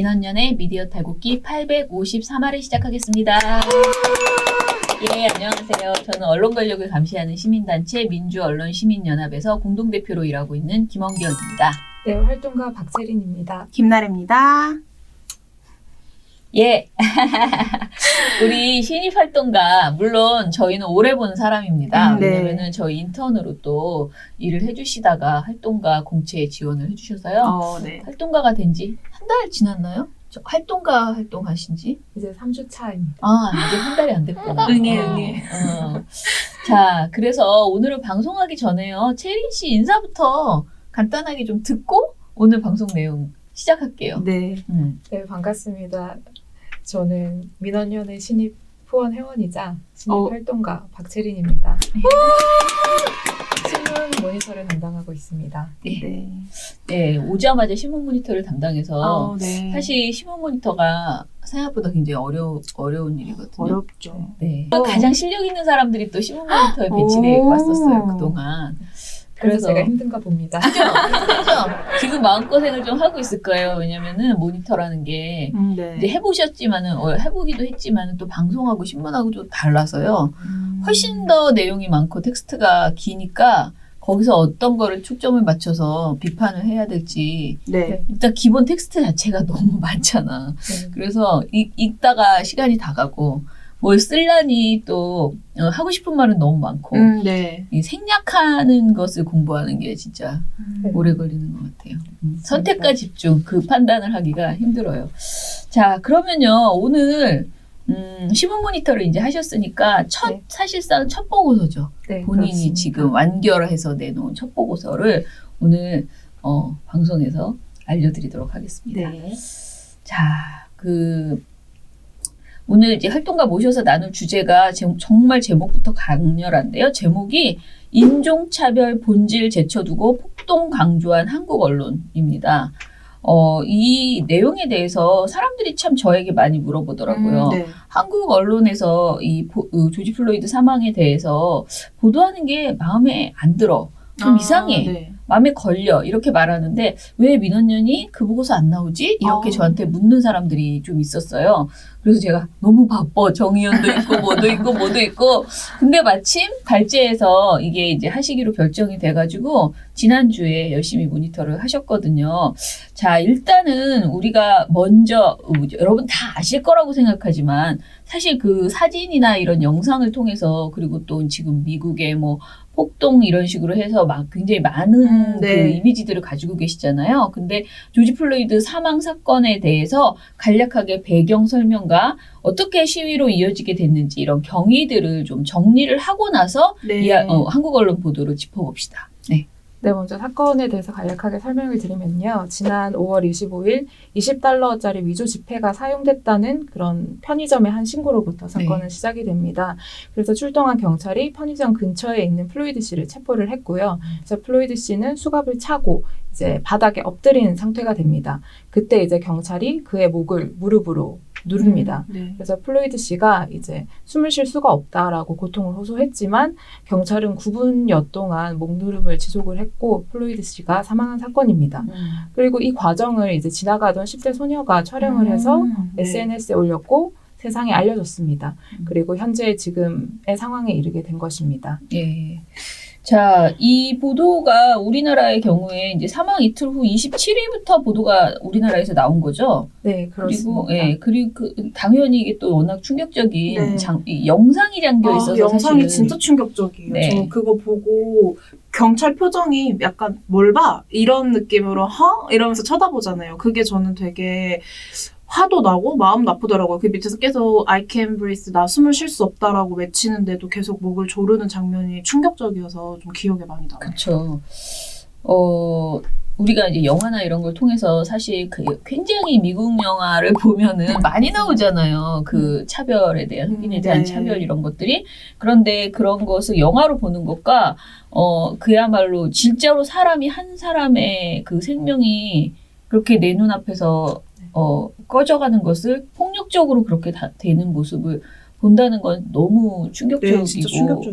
민원연의 미디어 탈곡기 853화를 시작하겠습니다. 예, 안녕하세요. 저는 언론 권력을 감시하는 시민단체 민주언론시민연합에서 공동대표로 일하고 있는 김원기영입니다. 네, 활동가 박재린입니다. 김나래입니다. 예. 우리 신입 활동가, 물론 저희는 오래 본 사람입니다. 음, 네. 왜냐면은 저희 인턴으로 또 일을 해주시다가 활동가 공채에 지원을 해주셔서요. 어, 네. 활동가가 된 지 한 달 지났나요? 저 활동가 활동하신 지? 이제 3주 차입니다. 아, 이제 한 달이 안 됐구나. 응애, 어, 응애. 어. 자, 그래서 오늘은 방송하기 전에요. 채린 씨 인사부터 간단하게 좀 듣고 오늘 방송 내용 시작할게요. 네. 음. 네, 반갑습니다. 저는 민원연의 신입 후원 회원이자 신입 어. 활동가 박재린입니다. 신문 모니터를 담당하고 있습니다. 네. 네. 네, 오자마자 신문 모니터를 담당해서 어, 네. 사실 신문 모니터가 생각보다 굉장히 어려, 어려운 일이거든요. 어렵죠. 네. 어. 가장 실력 있는 사람들이 또 신문 모니터에 배치돼 오. 왔었어요, 그동안. 그래서, 제가 힘든가 봅니다. 지금 마음고생을 좀 하고 있을 거예요. 왜냐면은 모니터라는 게 음, 네. 이제 해보셨지만은, 어, 해보기도 했지만은 또 방송하고 신문하고 좀 달라서요. 음. 훨씬 더 내용이 많고 텍스트가 기니까 거기서 어떤 거를 초점을 맞춰서 비판을 해야 될지 네. 일단 기본 텍스트 자체가 너무 많잖아. 네. 그래서 읽, 읽다가 시간이 다 가고 뭘 쓸라니 또 어, 하고 싶은 말은 너무 많고 음, 네. 이 생략하는 것을 공부하는 게 진짜 네. 오래 걸리는 것 같아요. 음, 선택과 집중 그 판단을 하기가 힘들어요. 자 그러면요 오늘 음, 신문 모니터를 이제 하셨으니까 첫 네. 사실상 첫 보고서죠. 네, 본인이 그렇습니다. 지금 완결해서 내놓은 첫 보고서를 오늘 어, 방송에서 알려드리도록 하겠습니다. 네. 자, 그 오늘 이제 활동가 모셔서 나눌 주제가 제- 정말 제목부터 강렬한데요. 제목이 인종차별 본질 제쳐두고 폭동 강조한 한국 언론입니다. 어, 이 내용에 대해서 사람들이 참 저에게 많이 물어보더라고요. 음, 네. 한국 언론에서 이 보- 어, 조지 플로이드 사망에 대해서 보도하는 게 마음에 안 들어. 좀 아, 이상해. 네. 마음에 걸려 이렇게 말하는데 왜 민원연이 그 보고서 안 나오지? 이렇게 어. 저한테 묻는 사람들이 좀 있었어요. 그래서 제가 너무 바빠 정의연도 있고 뭐도 있고 뭐도 있고 근데 마침 발제에서 이게 이제 하시기로 결정이 돼가지고 지난주에 열심히 모니터를 하셨거든요. 자 일단은 우리가 먼저 어, 여러분 다 아실 거라고 생각하지만 사실 그 사진이나 이런 영상을 통해서 그리고 또 지금 미국의 뭐 폭동 이런 식으로 해서 막 굉장히 많은 음, 네. 그 이미지들을 가지고 계시잖아요. 근데 조지 플로이드 사망 사건에 대해서 간략하게 배경 설명과 어떻게 시위로 이어지게 됐는지 이런 경위들을 좀 정리를 하고 나서 네. 이, 어, 한국 언론 보도를 짚어봅시다. 네. 네, 먼저 사건에 대해서 간략하게 설명을 드리면요. 지난 5월 25일 20달러짜리 위조 지폐가 사용됐다는 그런 편의점의 한 신고로부터 사건은 네. 시작이 됩니다. 그래서 출동한 경찰이 편의점 근처에 있는 플로이드 씨를 체포를 했고요. 그래서 플로이드 씨는 수갑을 차고 이제 바닥에 엎드린 상태가 됩니다. 그때 이제 경찰이 그의 목을 무릎으로 누릅니다. 네. 그래서 플로이드 씨가 이제 숨을 쉴 수가 없다라고 고통을 호소했지만 경찰은 9분여 동안 목누름을 지속을 했고 플로이드 씨가 사망한 사건입니다. 그리고 이 과정을 이제 지나가던 10대 소녀가 촬영을 해서 음, 네. SNS에 올렸고 세상에 알려졌습니다. 음. 그리고 현재 지금의 상황에 이르게 된 것입니다. 예. 자, 이 보도가 우리나라의 경우에 이제 사망 이틀 후 27일부터 보도가 우리나라에서 나온 거죠. 네, 그리고 그렇습니다. 예, 그리고 그, 당연히 이게 또 워낙 충격적인 네. 장, 이 영상이 담겨 아, 있어서 영상이 사실은 진짜 충격적이에요. 네. 저 그거 보고 경찰 표정이 약간 뭘 봐? 이런 느낌으로 허? 이러면서 쳐다보잖아요. 그게 저는 되게 화도 나고 마음 나쁘더라고요. 그 밑에서 계속 I can breathe, 나 숨을 쉴 수 없다라고 외치는데도 계속 목을 조르는 장면이 충격적이어서 좀 기억에 많이 남아요. 그렇죠. 어 우리가 이제 영화나 이런 걸 통해서 사실 그 굉장히 미국 영화를 보면은 많이 나오잖아요. 그 차별에 대한 흑인에 음, 대한 네. 차별 이런 것들이 그런데 그런 것을 영화로 보는 것과 어 그야말로 진짜로 사람이 한 사람의 그 생명이 그렇게 내 눈앞에서 어 꺼져가는 것을 폭력적으로 그렇게 다 되는 모습을 본다는 건 너무 충격적이고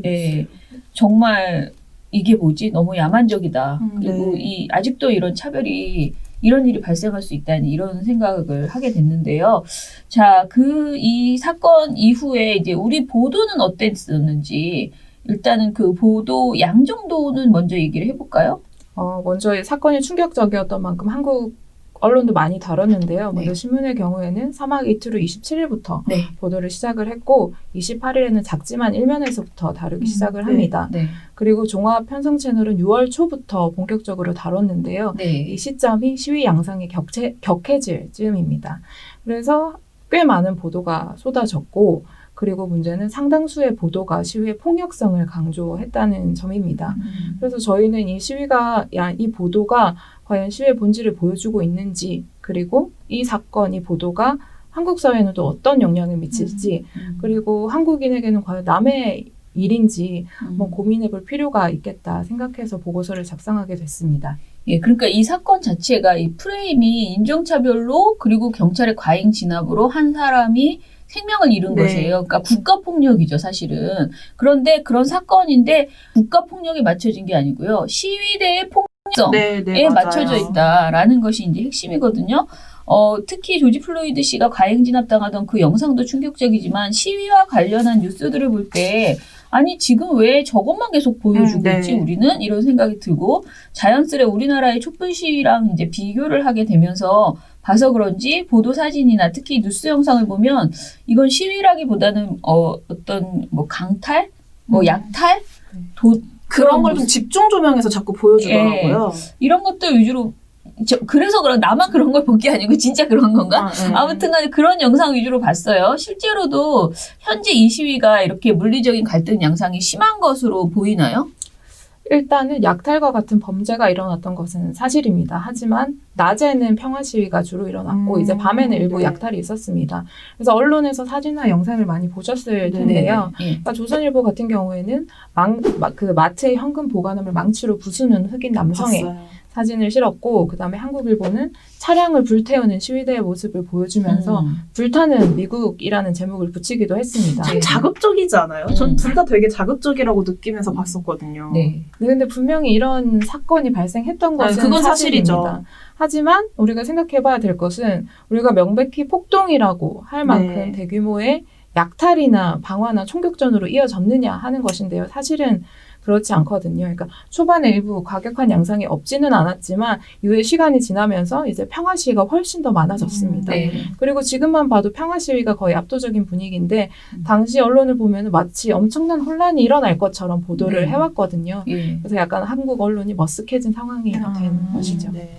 네. 예, 정말 이게 뭐지? 너무 야만적이다. 음, 그리고 네. 이 아직도 이런 차별이 이런 일이 발생할 수 있다는 이런 생각을 하게 됐는데요. 자, 그 이 사건 이후에 이제 우리 보도는 어땠었는지 일단은 그 보도 양 정도는 먼저 얘기를 해볼까요? 어, 먼저 이 사건이 충격적이었던 만큼 한국 언론도 많이 다뤘는데요. 먼저 네. 신문의 경우에는 사막 이틀 후 27일부터 네. 보도를 시작을 했고 28일에는 작지만 일면에서부터 다루기 음, 시작을 네. 합니다. 네. 그리고 종합 편성 채널은 6월 초부터 본격적으로 다뤘는데요. 네. 이 시점이 시위 양상이 격체, 격해질 즈음입니다. 그래서 꽤 많은 보도가 쏟아졌고 그리고 문제는 상당수의 보도가 시위의 폭력성을 강조했다는 점입니다. 음. 그래서 저희는 이 시위가, 야, 이 보도가 과연 시위의 본질을 보여주고 있는지, 그리고 이 사건, 이 보도가 한국 사회에는 또 어떤 영향을 미칠지, 음. 그리고 한국인에게는 과연 남의 일인지 음. 한번 고민해 볼 필요가 있겠다 생각해서 보고서를 작성하게 됐습니다. 예, 그러니까 이 사건 자체가 이 프레임이 인종차별로 그리고 경찰의 과잉 진압으로 한 사람이 생명을 잃은 네. 것이에요. 그러니까 국가폭력이죠, 사실은. 그런데 그런 사건인데 국가폭력에 맞춰진 게 아니고요. 시위대의 폭 력성. 네, 네, 에 맞아요. 맞춰져 있다라는 것이 이제 핵심이거든요. 어, 특히 조지 플로이드 씨가 과잉 진압당하던 그 영상도 충격적이지만 시위와 관련한 뉴스들을 볼 때 아니 지금 왜 저것만 계속 보여주고 음, 네. 있지 우리는 이런 생각이 들고 자연스레 우리나라의 촛불 시위랑 이제 비교를 하게 되면서 봐서 그런지 보도 사진이나 특히 뉴스 영상을 보면 이건 시위라기보다는 어, 어떤 뭐 강탈, 뭐 음. 약탈, 네. 도, 그런 걸. 좀 집중 조명해서 자꾸 보여주더라고요. 이런 것들 위주로 저, 그래서 그런 나만 그런 걸 본 게 아니고 진짜 그런 건가? 아, 네. 아무튼간에 그런 영상 위주로 봤어요. 실제로도 현재 이 시위가 이렇게 물리적인 갈등 양상이 심한 것으로 보이나요? 일단은 약탈과 같은 범죄가 일어났던 것은 사실입니다. 하지만 낮에는 평화 시위가 주로 일어났고 음, 이제 밤에는 일부 네. 약탈이 있었습니다. 그래서 언론에서 사진이나 영상을 많이 보셨을 네, 텐데요. 예. 그러니까 조선일보 같은 경우에는 망, 마- 그 마트의 현금 보관함을 망치로 부수는 흑인 남성의 봤어요. 사진을 실었고 그다음에 한국일보는 차량을 불태우는 시위대의 모습을 보여주면서 음. 불타는 미국이라는 제목을 붙이기도 했습니다. 참 자극적이지 않아요? 전 음. 둘다 되게 자극적이라고 느끼면서 봤었거든요. 네. 네, 근데 분명히 이런 사건이 발생했던 아니, 것은 그건 사실이죠. 사실입니다. 하지만 우리가 생각해봐야 될 것은 우리가 명백히 폭동이라고 할 만큼 네. 대규모의 약탈이나 방화나 총격전으로 이어졌느냐 하는 것인데요. 사실은 그렇지 않거든요. 그러니까 초반에 일부 과격한 양상이 없지는 않았지만 이후에 시간이 지나면서 이제 평화 시위가 훨씬 더 많아졌습니다. 네. 그리고 지금만 봐도 평화 시위가 거의 압도적인 분위기인데 음. 당시 언론을 보면 마치 엄청난 혼란이 일어날 것처럼 보도를 네. 해왔거든요. 예. 그래서 약간 한국 언론이 머쓱해진 상황이 아, 된 것이죠. 네.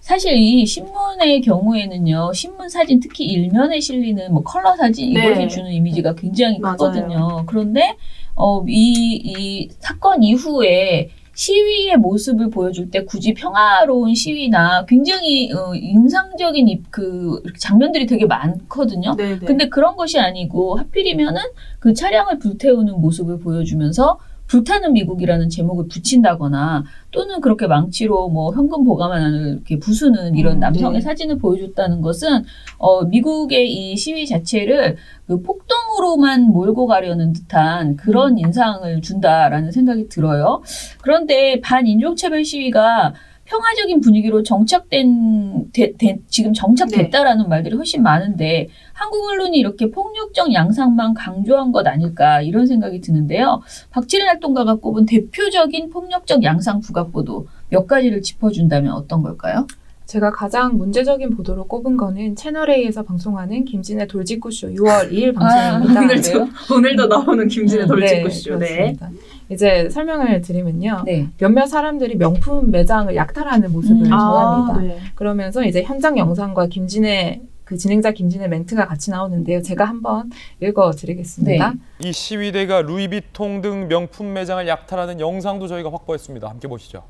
사실 이 신문의 경우에는 신문 사진 특히 일면에 실리는 뭐 컬러 사진 네. 이것이 주는 이미지가 굉장히 맞아요. 크거든요. 그런데 어, 이, 이 사건 이후에 시위의 모습을 보여줄 때 굳이 평화로운 시위나 굉장히 어, 인상적인 이- 그 장면들이 되게 많거든요. 네, 네. 근데 그런 것이 아니고 하필이면은 그 차량을 불태우는 모습을 보여주면서 불타는 미국이라는 제목을 붙인다거나 또는 그렇게 망치로 뭐 현금 보관함을 이렇게 부수는 이런 음, 남성의 네. 사진을 보여줬다는 것은 어 미국의 이 시위 자체를 그 폭동으로만 몰고 가려는 듯한 그런 인상을 준다라는 생각이 들어요. 그런데 반인종차별 시위가 평화적인 분위기로 정착된 되- 되- 지금 정착됐다라는 말들이 훨씬 많은데 한국 언론이 이렇게 폭력적 양상만 강조한 것 아닐까 이런 생각이 드는데요. 박지린 활동가가 꼽은 대표적인 폭력적 양상 부각 보도 몇 가지를 짚어준다면 어떤 걸까요? 제가 가장 문제적인 보도로 꼽은 거는 채널A에서 방송하는 김진의 돌직구쇼 6월 2일 방송입니다. 아, 오늘도, 그래요? 오늘도 나오는 김진의 음, 돌직구쇼. 네. 그렇습니다. 이제 설명을 드리면요. 네. 몇몇 사람들이 명품 매장을 약탈하는 모습을 음. 전합니다. 아, 네. 그러면서 이제 현장 영상과 김진의 그 진행자 김진의 멘트가 같이 나오는데요. 제가 한번 읽어드리겠습니다. 네. 이 시위대가 루이비통 등 명품 매장을 약탈하는 영상도 저희가 확보했습니다. 함께 보시죠.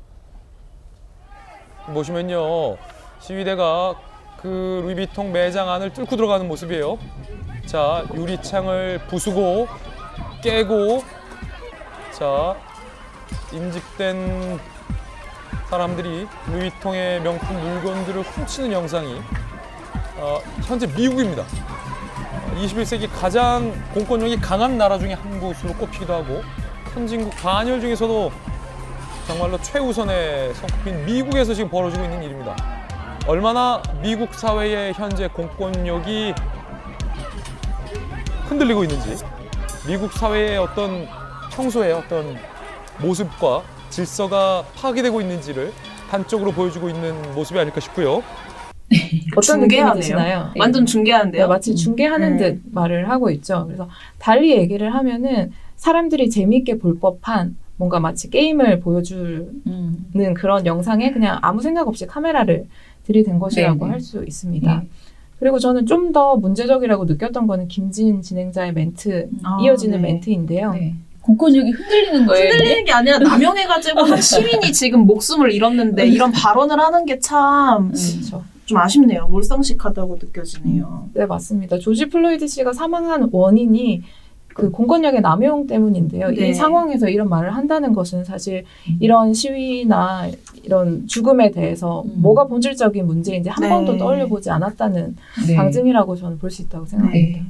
보시면요. 시위대가 그 루이비통 매장 안을 뚫고 들어가는 모습이에요. 자, 유리창을 부수고 깨고 자, 인직된 사람들이 루이통의 명품 물건들을 훔치는 영상이 어, 현재 미국입니다. 21세기 가장 공권력이 강한 나라 중에 한 곳으로 꼽히기도 하고 선진국 반열 중에서도 정말로 최우선의 손꼽힌 미국에서 지금 벌어지고 있는 일입니다. 얼마나 미국 사회의 현재 공권력이 흔들리고 있는지, 미국 사회의 어떤 평소의 어떤 모습과 질서가 파괴되고 있는지를 단적으로 보여주고 있는 모습이 아닐까 싶고요. 어떤 느낌이. 드시나요? 완전 네, 중계하는데요. 마치 중계하는 음. 듯 말을 하고 있죠. 그래서 달리 얘기를 하면은 사람들이 재미있게 볼 법한 뭔가 마치 게임을 보여주는 음. 그런 영상에 그냥 아무 생각 없이 카메라를 들이댄 것이라고. 할 수 있습니다. 네. 그리고 저는 좀 더 문제적이라고 느꼈던 거는 김진 진행자의 멘트, 아, 이어지는 네. 멘트인데요. 네. 공권력이 흔들리는 거예요. 흔들리는 게 아니라 남용해가지고 시민이 지금 목숨을 잃었는데 이런 발언을 하는 게 참좀 그렇죠. 아쉽네요. 몰상식하다고 느껴지네요. 네, 맞습니다. 조지 플로이드 씨가 사망한 원인이 그 공권력의 남용 때문인데요. 네. 이 상황에서 이런 말을 한다는 것은 사실 음. 이런 시위나 이런 죽음에 대해서 음. 뭐가 본질적인 문제인지 한 네. 번도 떠올려 보지 않았다는 네. 방증이라고 저는 볼 수 있다고 생각합니다. 네.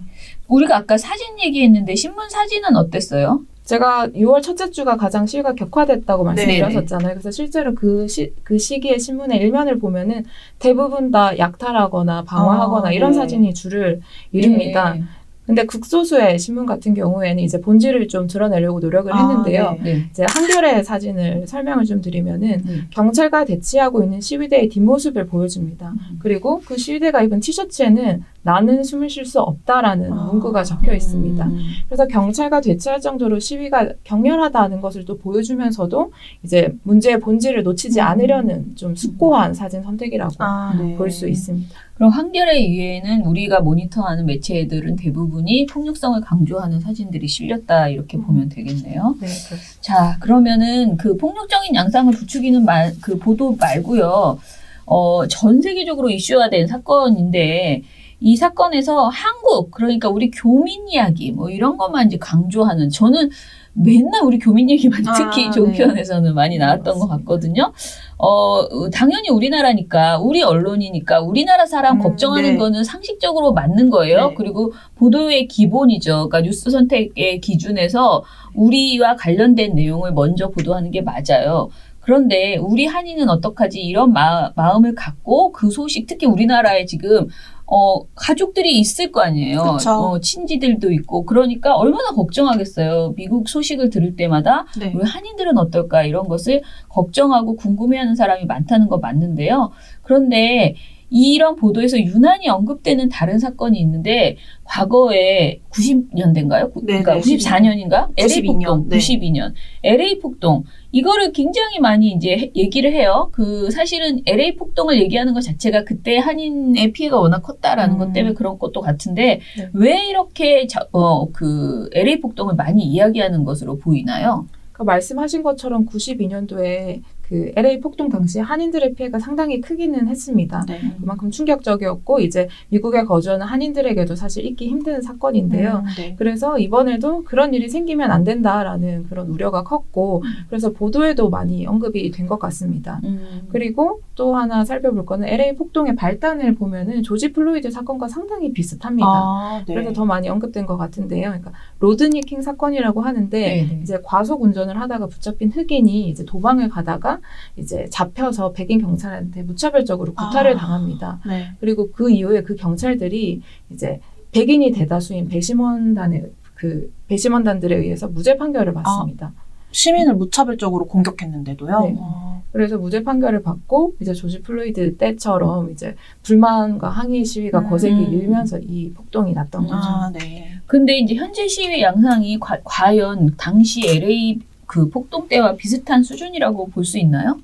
우리가 아까 사진 얘기했는데 신문 사진은 어땠어요? 제가 6월 첫째 주가 가장 시위가 격화됐다고 말씀드렸었잖아요. 그래서 실제로 그, 시, 그 시기의 신문의 일면을 보면은 대부분 다 약탈하거나 방어하거나 아, 이런 네. 사진이 줄을 이룹니다. 네. 근데 극소수의 신문 같은 경우에는 이제 본질을 좀 드러내려고 노력을 아, 했는데요. 네. 네. 이제 한겨레 사진을 설명을 좀 드리면은 네. 경찰과 대치하고 있는 시위대의 뒷모습을 보여줍니다. 음. 그리고 그 시위대가 입은 티셔츠에는 나는 숨을 쉴 수 없다라는 아. 문구가 적혀 있습니다. 음. 그래서 경찰과 대치할 정도로 시위가 격렬하다는 것을 또 보여주면서도 이제 문제의 본질을 놓치지 음. 않으려는 좀 숙고한 사진 선택이라고 아, 네. 볼수 있습니다. 그럼 한겨레 이외에는 우리가 모니터하는 매체들은 대부분이 폭력성을 강조하는 사진들이 실렸다 이렇게 음. 보면 되겠네요. 네, 그렇습니다. 자, 그러면은 그 폭력적인 양상을 부추기는 말, 그 보도 말고요. 어, 전 세계적으로 이슈화 된 사건인데 이 사건에서 한국 그러니까 우리 교민 이야기 뭐 이런 것만 이제 강조하는 저는 맨날 우리 교민 얘기만 아, 특히 네. 종편에서는 많이 나왔던 것 같거든요. 어, 당연히 우리나라니까 우리 언론이니까 우리나라 사람 음, 걱정하는 네. 거는 상식적으로 맞는 거예요. 네. 그리고 보도의 기본이죠. 그러니까 뉴스 선택의 기준에서 우리와 관련된 내용을 먼저 보도하는 게 맞아요. 그런데 우리 한인은 어떡하지 이런 마, 마음을 갖고 그 소식 특히 우리나라에 지금 어 가족들이 있을 거 아니에요. 어, 친지들도 있고 그러니까 얼마나 걱정하겠어요. 미국 소식을 들을 때마다 네. 우리 한인들은 어떨까 이런 것을 걱정하고 궁금해하는 사람이 많다는 거 맞는데요. 그런데 이런 보도에서 유난히 언급되는 다른 사건이 있는데 과거에 90년대인가요? 네, 그러니까 네, 94년인가? LA 92년, 폭동, 네. 92년. LA 폭동. 이거를 굉장히 많이 이제 해- 얘기를 해요. 그 사실은 LA 폭동을 얘기하는 것 자체가 그때 한인의 피해가 워낙 컸다라는 음. 것 때문에 그런 것도 같은데 네. 왜 이렇게 자, 어, 그 LA 폭동을 많이 이야기하는 것으로 보이나요? 그 말씀하신 것처럼 92년도에 그 LA 폭동 당시 한인들의 피해가 상당히 크기는 했습니다. 네. 그만큼 충격적이었고 이제 미국에 거주하는 한인들에게도 사실 잊기 힘든 사건인데요. 음, 네. 그래서 이번에도 그런 일이 생기면 안 된다라는 그런 우려가 컸고 그래서 보도에도 많이 언급이 된 것 같습니다. 음. 그리고 또 하나 살펴볼 거는 LA 폭동의 발단을 보면은 조지 플로이드 사건과 상당히 비슷합니다. 아, 네. 그래서 더 많이 언급된 것 같은데요. 그러니까 로드니 킹 사건이라고 하는데 네, 네. 이제 과속 운전을 하다가 붙잡힌 흑인이 이제 도망을 가다가 이제 잡혀서 백인 경찰한테 무차별적으로 구타를 아. 당합니다. 네. 그리고 그 이후에 그 경찰들이 이제 백인이 대다수인 배심원단의 그 배심원단들에 의해서 무죄 판결을 받습니다. 시민을 무차별적으로 공격했는데도요. 네. 아, 그래서 무죄 판결을 받고 이제 조지 플로이드 때처럼 이제 불만과 항의 시위가 음. 거세게 일면서 이 폭동이 났던 거죠. 아, 네. 근데 이제 현재 시위 양상이 과, 과연 당시 LA 그 폭동 때와 비슷한 수준이라고 볼 수 있나요?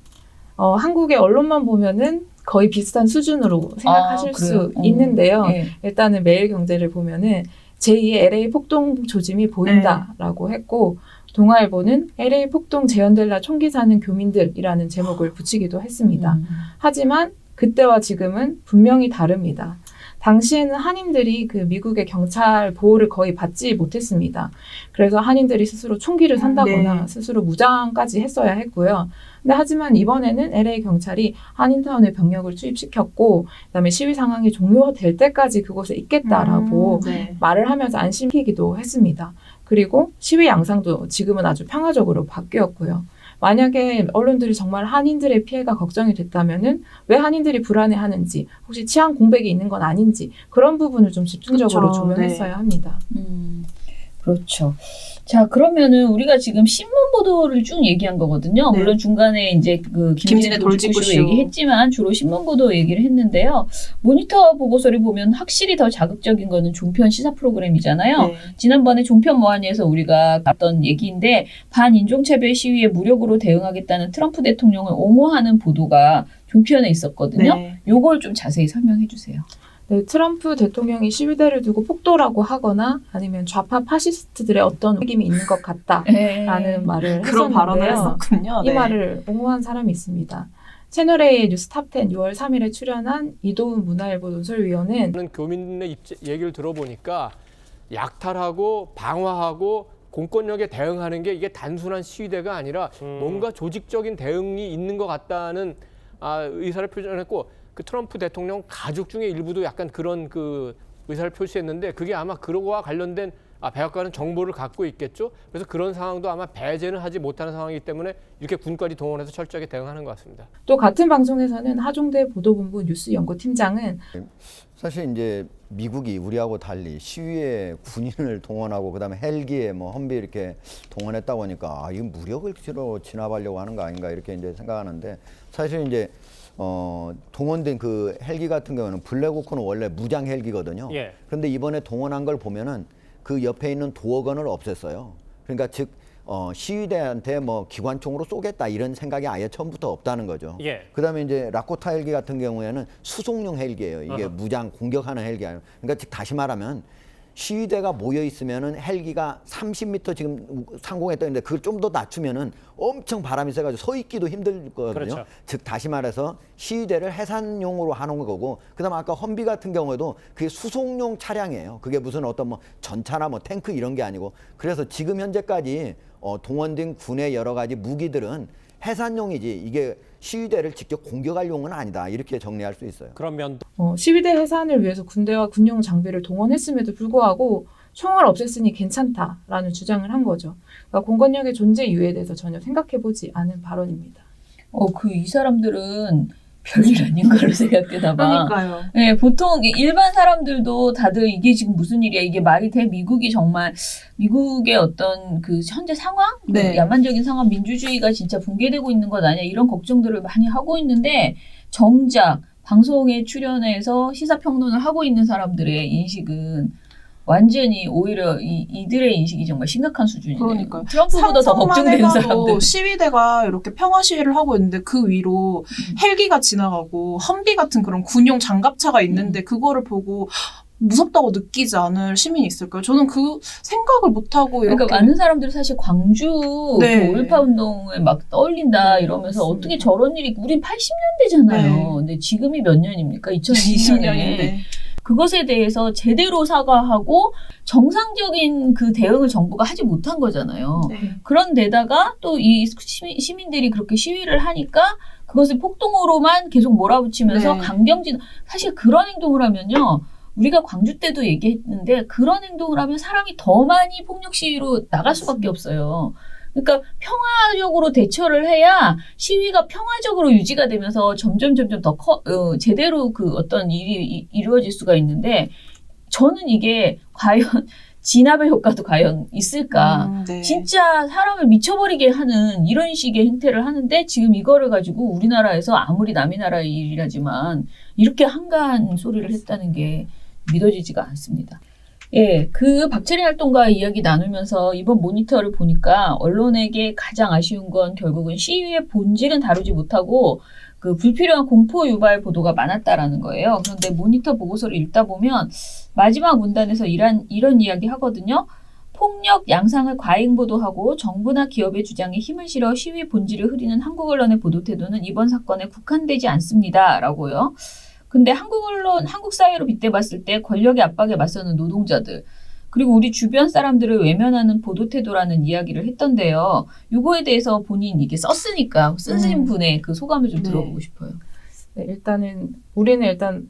어, 한국의 언론만 보면은 거의 비슷한 수준으로 생각하실 아? 수 어. 있는데요. 네. 일단은 매일경제를 보면은 제2의 LA 폭동 조짐이 보인다라고 했고 동아일보는 LA 폭동 재현될라 총기 사는 교민들이라는 제목을 붙이기도 했습니다. 음. 하지만 그때와 지금은 분명히 다릅니다. 당시에는 한인들이 그 미국의 경찰 보호를 거의 받지 못했습니다. 그래서 한인들이 스스로 총기를 산다거나 네. 스스로 무장까지 했어야 했고요. 근데 하지만 이번에는 LA 경찰이 한인타운에 병력을 투입시켰고, 그다음에 시위 상황이 종료될 때까지 그곳에 있겠다라고 음, 네. 말을 하면서 안심시키기도 했습니다. 그리고 시위 양상도 지금은 아주 평화적으로 바뀌었고요. 만약에 언론들이 정말 한인들의 피해가 걱정이 됐다면은 왜 한인들이 불안해하는지 혹시 치안 공백이 있는 건 아닌지 그런 부분을 좀 집중적으로 그쵸, 조명했어야 네. 합니다. 음, 그렇죠. 자, 그러면은 우리가 지금 신문 보도를 쭉 얘기한 거거든요. 네. 물론 중간에 이제 그 김진애 돌직구쇼. 얘기했지만 주로 신문 보도 얘기를 했는데요. 모니터 보고서를 보면 확실히 더 자극적인 거는 종편 시사 프로그램이잖아요. 네. 지난번에 종편 모한에서 우리가 봤던 얘기인데 반인종차별 시위에 무력으로 대응하겠다는 트럼프 대통령을 옹호하는 보도가 종편에 있었거든요. 네. 요걸 좀 자세히 설명해 주세요. 네, 트럼프 대통령이 시위대를 두고 폭도라고 하거나 아니면 좌파 파시스트들의 어떤 책임이 있는 것 같다라는 말을 그런 발언을 했었는데요. 했었군요. 이 네. 말을 옹호한 사람이 있습니다. 채널A 뉴스 탑10 6월 3일에 출연한 이도훈 문화일보 논설위원은 는 교민의 입 얘기를 들어보니까 약탈하고 방화하고 공권력에 대응하는 게 이게 단순한 시위대가 아니라 뭔가 조직적인 대응이 있는 것 같다는 아, 의사를 표현했고 그 트럼프 대통령 가족 중에 일부도 약간 그런 그 의사를 표시했는데 그게 아마 그거와 관련된 아, 백악관은 정보를 갖고 있겠죠. 그래서 그런 상황도 아마 배제는 하지 못하는 상황이기 때문에 이렇게 군까지 동원해서 철저하게 대응하는 것 같습니다. 또 같은 방송에서는 하종대 보도본부 뉴스 연구팀장은 사실 이제 미국이 우리하고 달리 시위에 군인을 동원하고 그다음에 헬기에 뭐 험비 이렇게 동원했다고 하니까 아 이건 무력을 주로 진압하려고 하는 거 아닌가 이렇게 이제 생각하는데 사실 이제 어 동원된 그 헬기 같은 경우는 블랙호크는 원래 무장 헬기거든요. 예. 그런데 이번에 동원한 걸 보면은 그 옆에 있는 도어건을 없앴어요. 그러니까 즉 어, 시위대한테 뭐 기관총으로 쏘겠다 이런 생각이 아예 처음부터 없다는 거죠. 예. 그다음에 이제 라코타 헬기 같은 경우에는 수송용 헬기예요. 이게 어허. 무장 공격하는 헬기 아니에요. 그러니까 즉 다시 말하면 시위대가 모여 있으면은 헬기가 30m 지금 상공에 떠 있는데 그걸 좀 더 낮추면은 엄청 바람이 세가지고 서 있기도 힘들 거거든요. 그렇죠. 즉 다시 말해서 시위대를 해산용으로 하는 거고 그다음 에 아까 험비 같은 경우에도 그게 수송용 차량이에요. 그게 무슨 어떤 뭐 전차나 뭐 탱크 이런 게 아니고 그래서 지금 현재까지 어, 동원된 군의 여러 가지 무기들은 해산용이지 이게 시위대를 직접 공격할 용은 아니다 이렇게 정리할 수 있어요. 그런 면도 어, 시위대 해산을 위해서 군대와 군용 장비를 동원했음에도 불구하고 총을 없앴으니 괜찮다라는 주장을 한 거죠. 그러니까 공권력의 존재 이유에 대해서 전혀 생각해보지 않은 발언입니다. 어, 그 이 사람들은 별일 아닌 걸로 생각되나 봐. 그러니까요. 네, 보통 일반 사람들도 다들 이게 지금 무슨 일이야, 이게 말이 돼? 미국이 정말 미국의 어떤 그 현재 상황, 그 네. 야만적인 상황, 민주주의가 진짜 붕괴되고 있는 것 아니야 이런 걱정들을 많이 하고 있는데 정작 방송에 출연해서 시사 평론을 하고 있는 사람들의 인식은 완전히 오히려 이, 이들의 인식이 정말 심각한 수준이네요. 그러니까요. 트럼프보다 더 걱정되는 사람들. 시위대가 이렇게 평화 시위를 하고 있는데 그 위로 음. 헬기가 지나가고 험비 같은 그런 군용 장갑차가 음. 있는데 그거를 보고 무섭다고 느끼지 않을 시민이 있을까요? 저는 그 생각을 못 하고 이렇게 그러니까 많은 사람들이 사실 광주 네. 그5.18 운동에 막 떠올린다 네, 이러면서 맞습니다. 어떻게 저런 일이 우린 80년대잖아요. 네. 근데 지금이 몇 년입니까? 2020년에 20년인데 그것에 대해서 제대로 사과하고 정상적인 그 대응을 정부가 하지 못한 거잖아요. 네. 그런데다가 또 이 시민 들이 그렇게 시위를 하니까 그것을 폭동으로만 계속 몰아붙이면서 네. 강경진 사실 그런 행동을 하면요. 우리가 광주 때도 얘기했는데 그런 행동을 하면 사람이 더 많이 폭력 시위로 나갈 수밖에 없어요. 그러니까 평화적으로 대처를 해야 시위가 평화적으로 유지가 되면서 점점 점점 더 커, 어, 제대로 그 어떤 일이 이- 이루어질 수가 있는데 저는 이게 과연 진압의 효과도 과연 있을까? 음, 네. 진짜 사람을 미쳐버리게 하는 이런 식의 행태를 하는데 지금 이거를 가지고 우리나라에서 아무리 남의 나라 일이라지만 이렇게 한가한 소리를 했다는 게 믿어지지가 않습니다. 예, 그 박철희 활동가 이야기 나누면서 이번 모니터를 보니까 언론에게 가장 아쉬운 건 결국은 시위의 본질은 다루지 못하고 그 불필요한 공포 유발 보도가 많았다라는 거예요. 그런데 모니터 보고서를 읽다 보면 마지막 문단에서 이런 이런 이야기 하거든요. 폭력 양상을 과잉 보도하고 정부나 기업의 주장에 힘을 실어 시위 본질을 흐리는 한국 언론의 보도 태도는 이번 사건에 국한되지 않습니다라고요. 근데 한국 언론, 한국 사회로 빗대봤을 때 권력의 압박에 맞서는 노동자들, 그리고 우리 주변 사람들을 외면하는 보도 태도라는 이야기를 했던데요. 요거에 대해서 본인 이게 썼으니까 쓰신 음. 분의 그 소감을 좀 네. 들어보고 싶어요. 네, 일단은 우리는 일단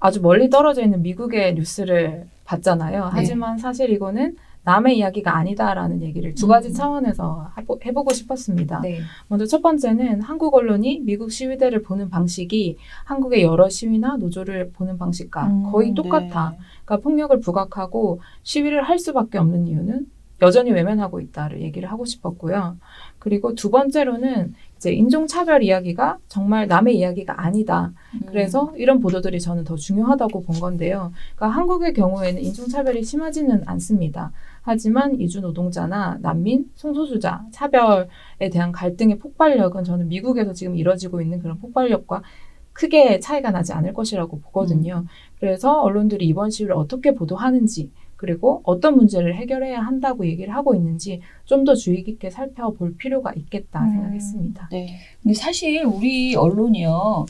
아주 멀리 떨어져 있는 미국의 뉴스를 봤잖아요. 하지만 사실 이거는 남의 이야기가 아니다라는 얘기를 두 가지 음. 차원에서 해보- 해보고 싶었습니다. 네. 먼저 첫 번째는 한국 언론이 미국 시위대를 보는 방식이 한국의 여러 시위나 노조를 보는 방식과 음, 거의 똑같아. 그러니까 폭력을 부각하고 시위를 할 수밖에 없는 이유는 여전히 외면하고 있다를 얘기를 하고 싶었고요. 그리고 두 번째로는 이제 인종차별 이야기가 정말 남의 이야기가 아니다. 음. 그래서 이런 보도들이 저는 더 중요하다고 본 건데요. 그러니까 한국의 경우에는 인종차별이 심하지는 않습니다. 하지만 이주 노동자나 난민, 성소수자, 차별에 대한 갈등의 폭발력은 저는 미국에서 지금 이뤄지고 있는 그런 폭발력과 크게 차이가 나지 않을 것이라고 보거든요. 그래서 언론들이 이번 시위를 어떻게 보도하는지 그리고 어떤 문제를 해결해야 한다고 얘기를 하고 있는지 좀 더 주의 깊게 살펴볼 필요가 있겠다 음. 생각했습니다. 네. 근데 사실 우리 언론이요.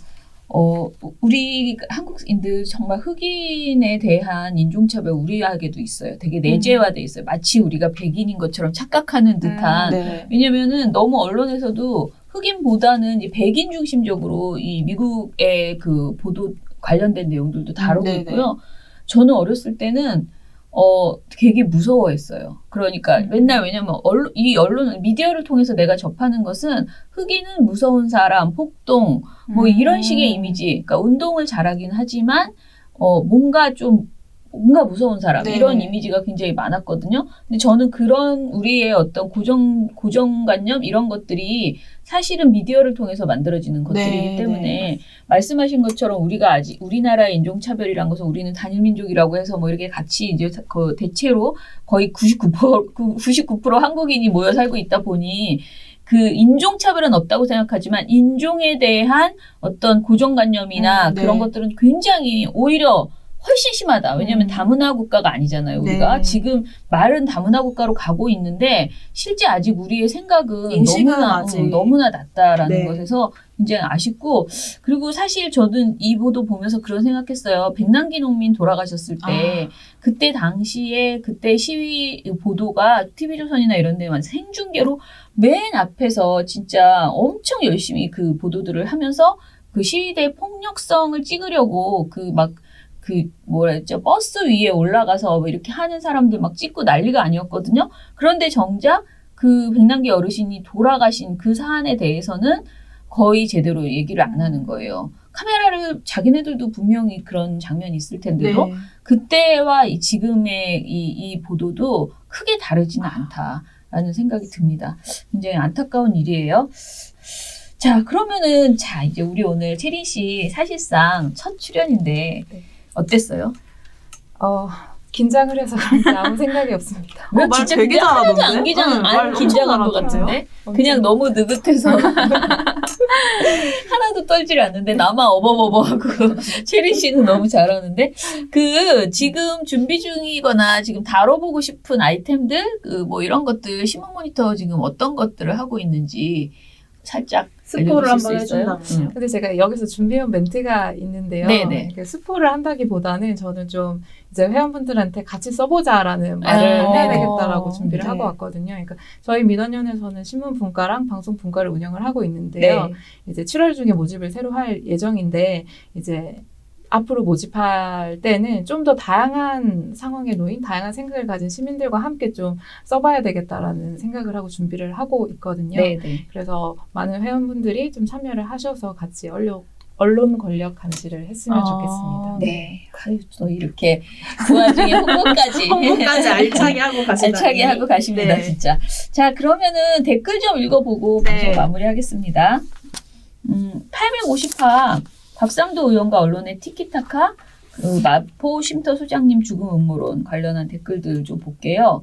어, 우리 한국인들 정말 흑인에 대한 인종차별 우리에게도 있어요. 되게 내재화돼 있어요. 마치 우리가 백인인 것처럼 착각하는 듯한. 네. 왜냐면은 너무 언론에서도 흑인보다는 이제 백인 중심적으로 이 미국의 그 보도 관련된 내용들도 다루고 음, 네네. 있고요. 저는 어렸을 때는 어 되게 무서워했어요. 그러니까 음. 맨날 왜냐면 언론 이 언론 미디어를 통해서 내가 접하는 것은 흑인은 무서운 사람, 폭동 뭐 음. 이런 식의 이미지. 그러니까 운동을 잘하긴 하지만 어 뭔가 좀 뭔가 무서운 사람 네. 이런 이미지가 굉장히 많았거든요. 근데 저는 그런 우리의 어떤 고정 고정관념 이런 것들이 사실은 미디어를 통해서 만들어지는 것들이기 네, 때문에 네. 말씀하신 것처럼 우리가 아직 우리나라의 인종 차별이란 것은 우리는 단일 민족이라고 해서 뭐 이렇게 같이 이제 그 대체로 거의 99% 99% 한국인이 모여 살고 있다 보니 그 인종차별은 없다고 생각하지만 인종에 대한 어떤 고정관념이나 음, 네. 그런 것들은 굉장히 오히려 훨씬 심하다. 왜냐하면 음. 다문화 국가가 아니잖아요. 우리가 네. 지금 말은 다문화 국가로 가고 있는데 실제 아직 우리의 생각은 너무나 아직- 응, 너무나 낮다라는 네. 것에서 굉장히 아쉽고 그리고 사실 저는 이 보도 보면서 그런 생각했어요. 백남기 농민 돌아가셨을 때 아. 그때 당시에 그때 시위 보도가 TV조선이나 이런 데만 생중계로 맨 앞에서 진짜 엄청 열심히 그 보도들을 하면서 그 시위대 폭력성을 찍으려고 그막 그 뭐라 했죠 버스 위에 올라가서 뭐 이렇게 하는 사람들 막 찍고 난리가 아니었거든요. 그런데 정작 그 백남기 어르신이 돌아가신 그 사안에 대해서는 거의 제대로 얘기를 안 하는 거예요. 카메라를 자기네들도 분명히 그런 장면이 있을 텐데도 네. 그때와 이 지금의 이, 이 보도도 크게 다르지는 않다라는 생각이 듭니다. 굉장히 안타까운 일이에요. 자, 그러면은 자 이제 우리 오늘 채린 씨 사실상 첫 출연인데 네. 어땠어요? 어, 긴장을 해서 그런지 아무 생각이 없습니다. 왜말 진짜 되게 잘하던데? 안 긴장 응, 말안 긴장한 것. 같은데 그냥 너무 느긋해서 하나도 떨질 않는데 나만 어버버버하고 체리 씨는 너무 잘하는데 그 지금 준비 중이거나 지금 다뤄보고 싶은 아이템들 그 뭐 이런 것들 신문 모니터 지금 어떤 것들을 하고 있는지 살짝 스포를 한번 수 있어요? 해준다면요. 근데 제가 여기서 준비한 멘트가 있는데요. 네네. 그 스포를 한다기보다는 저는 좀 이제 회원분들한테 같이 써보자라는 말을 아, 해야. 되겠다라고 준비를 네. 하고 왔거든요. 그러니까 저희 민원연에서는 신문 분과랑 방송 분과를 운영을 하고 있는데요. 네. 이제 7월 중에 모집을 새로 할 예정인데 이제 앞으로 모집할 때는 좀 더 다양한 상황에 놓인 다양한 생각을 가진 시민들과 함께 좀 써봐야 되겠다라는 생각을 하고 준비를 하고 있거든요. 네, 네. 그래서 많은 회원분들이 좀 참여를 하셔서 같이 언론, 언론 권력 감시를 했으면 아, 좋겠습니다. 네. 아유, 또 이렇게 그 와중에 홍보까지. 홍보까지 알차게 하고 가시다니. 알차게 하고 가십니다, 네. 진짜. 자, 그러면은 댓글 좀 읽어보고 네. 마무리하겠습니다. 음, 850화 박상도 의원과 언론의 티키타카, 그 마포 쉼터 소장님 죽음 음모론 관련한 댓글들 좀 볼게요.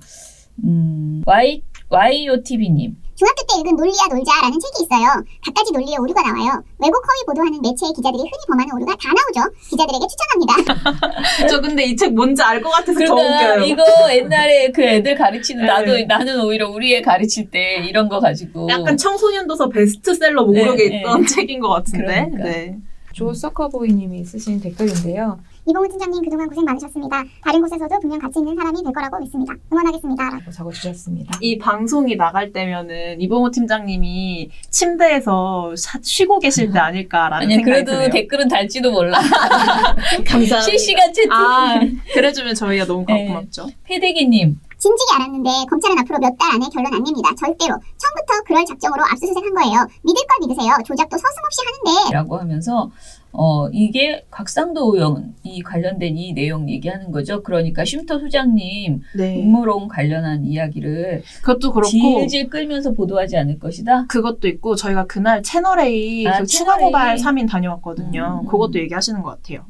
음, Y, YOTV님. 중학교 때 읽은 논리야 놀자라는 책이 있어요. 갖가지 논리의 오류가 나와요. 외국 허위 보도하는 매체의 기자들이 흔히 범하는 오류가 다 나오죠. 기자들에게 추천합니다. 저 근데 이 책 뭔지 알 것 같아서 더 그러니까 웃겨요. 이거 옛날에 그 애들 가르치는 나도 네. 나는 오히려 우리 애 가르칠 때 이런 거 가지고 약간 청소년도서 베스트셀러 목록에 네, 있던 책인 것 같은데. 그러니까. 네. 조 서커보이님이 쓰신 댓글인데요. 이봉훈 팀장님 그동안 고생 많으셨습니다. 다른 곳에서도 분명 가치 있는 사람이 될 거라고 믿습니다. 응원하겠습니다. 라고 적어주셨습니다. 이 방송이 나갈 때면은 이봉호 팀장님이 침대에서 샤- 쉬고 계실 때 아닐까라는 아니 생각이 그래도 드네요. 댓글은 달지도 몰라 감사합니다. 실시간 채팅 아, 그래주면 저희가 너무 네. 고맙죠. 패대기님 진즉에 알았는데 검찰은 앞으로 몇 달 안에 결론 안 냅니다. 절대로. 처음부터 그럴 작정으로 압수수색 한 거예요. 믿을 걸 믿으세요. 조작도 서슴없이 하는데 라고 하면서 어 이게 곽상도 의원이 관련된 이 내용 얘기하는 거죠. 그러니까 쉼터 소장님 네. 음모론 관련한 이야기를 그것도 그렇고 질질 끌면서 보도하지 않을 것이다. 그것도 있고 저희가 그날 채널A 아, 그 추가 채널A. 고발 3인 다녀왔거든요. 음. 그것도 얘기하시는 것 같아요.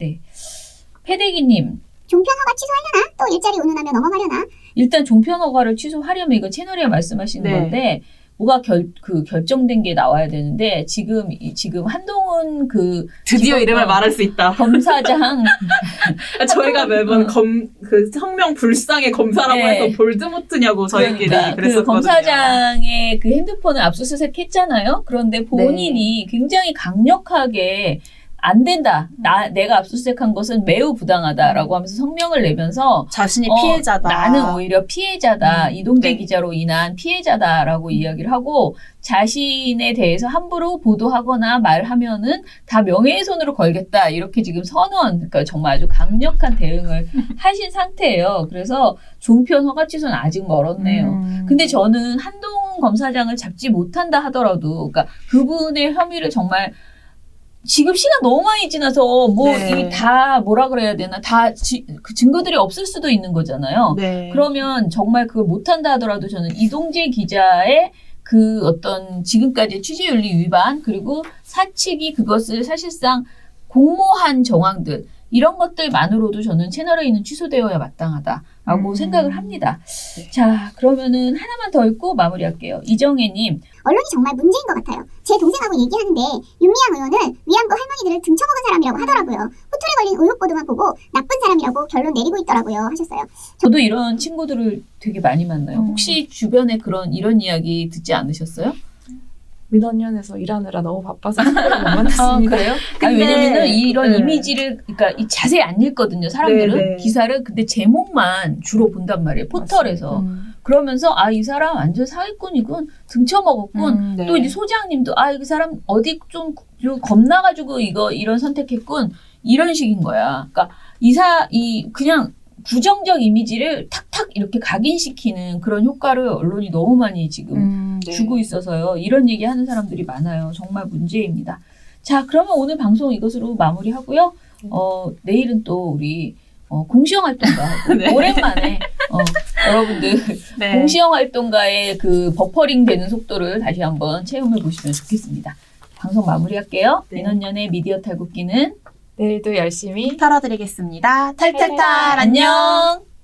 패대기님 종편 허가 취소하려나? 또 일자리 운운하며 넘어가려나? 일단 종편 허가를 취소하려면 이거 채널에 말씀하시는 네. 건데 뭐가 결, 그 결정된 게 나와야 되는데 지금 이- 지금 한동훈 그 드디어 이름을 어, 말할 수 있다. 검사장 저희가 매번 검, 그 성명 불상의 검사라고 네. 해서 볼드모트냐고 저희끼리 그러니까 그 그랬었거든요. 검사장의 그 핸드폰을 압수수색했잖아요. 그런데 본인이 네. 굉장히 강력하게 안 된다. 나 내가 압수수색한 것은 매우 부당하다라고 하면서 성명을 내면서 자신이 어, 피해자다. 나는 오히려 피해자다. 음, 이동재 네. 기자로 인한 피해자다라고 이야기를 하고 자신에 대해서 함부로 보도하거나 말하면은 다 명예훼손으로 걸겠다. 이렇게 지금 선언, 그러니까 정말 아주 강력한 대응을 하신 상태예요. 그래서 종편 허가 취소는 아직 멀었네요. 음. 근데 저는 한동훈 검사장을 잡지 못한다 하더라도, 그러니까 그분의 혐의를 정말 지금 시간 너무 많이 지나서 뭐 네. 이다 뭐라 그래야 되나 다그 증거들이 없을 수도 있는 거잖아요. 네. 그러면 정말 그걸 못한다 하더라도 저는 이동재 기자의 그 어떤 지금까지 취재윤리 위반 그리고 사측이 그것을 사실상 공모한 정황들 이런 것들만으로도 저는 채널A는 취소되어야 마땅하다라고 음. 생각을 합니다. 네. 자 그러면은 하나만 더 읽고 마무리할게요. 이정혜님 언론이 정말 문제인 것 같아요. 제 동생하고 얘기하는데 윤미향 의원은 위안부 할머니들을 등쳐먹은 사람이라고 하더라고요. 호텔에 걸린 의혹 보도만 보고 나쁜 사람이라고 결론 내리고 있더라고요. 하셨어요. 저도 이런 친구들을 되게 많이 만나요. 음. 혹시 주변에 그런 이런 이야기 듣지 않으셨어요? 민원연에서 일하느라 너무 바빠서 친구를 못 만났습니다. 그래요? 아니, 왜냐면은 이런 네. 이미지를 그러니까 이 자세히 안 읽거든요. 사람들은 네, 네. 기사를 근데 제목만 주로 본단 말이에요. 포털에서 음. 그러면서 아 이 사람 완전 사기꾼이군 등쳐먹었군. 음, 네. 또 이제 소장님도 아 이 사람 어디 좀, 좀 겁나가지고 이거 이런 선택했군 이런 식인 거야. 그러니까 이사 이 그냥 부정적 이미지를 탁탁 이렇게 각인시키는 그런 효과를 언론이 너무 많이 지금 음, 네. 주고 있어서요. 이런 얘기 하는 사람들이 많아요. 정말 문제입니다. 자, 그러면 오늘 방송 이것으로 마무리하고요. 어, 내일은 또 우리 어, 공시영 활동가 네. 오랜만에 어, 여러분들 네. 공시영 활동가의 그 버퍼링 되는 속도를 다시 한번 체험해 보시면 좋겠습니다. 방송 마무리할게요. 네. 민원연의 미디어 탈곡기는 내일도 열심히 털어드리겠습니다. 탈탈탈 안녕.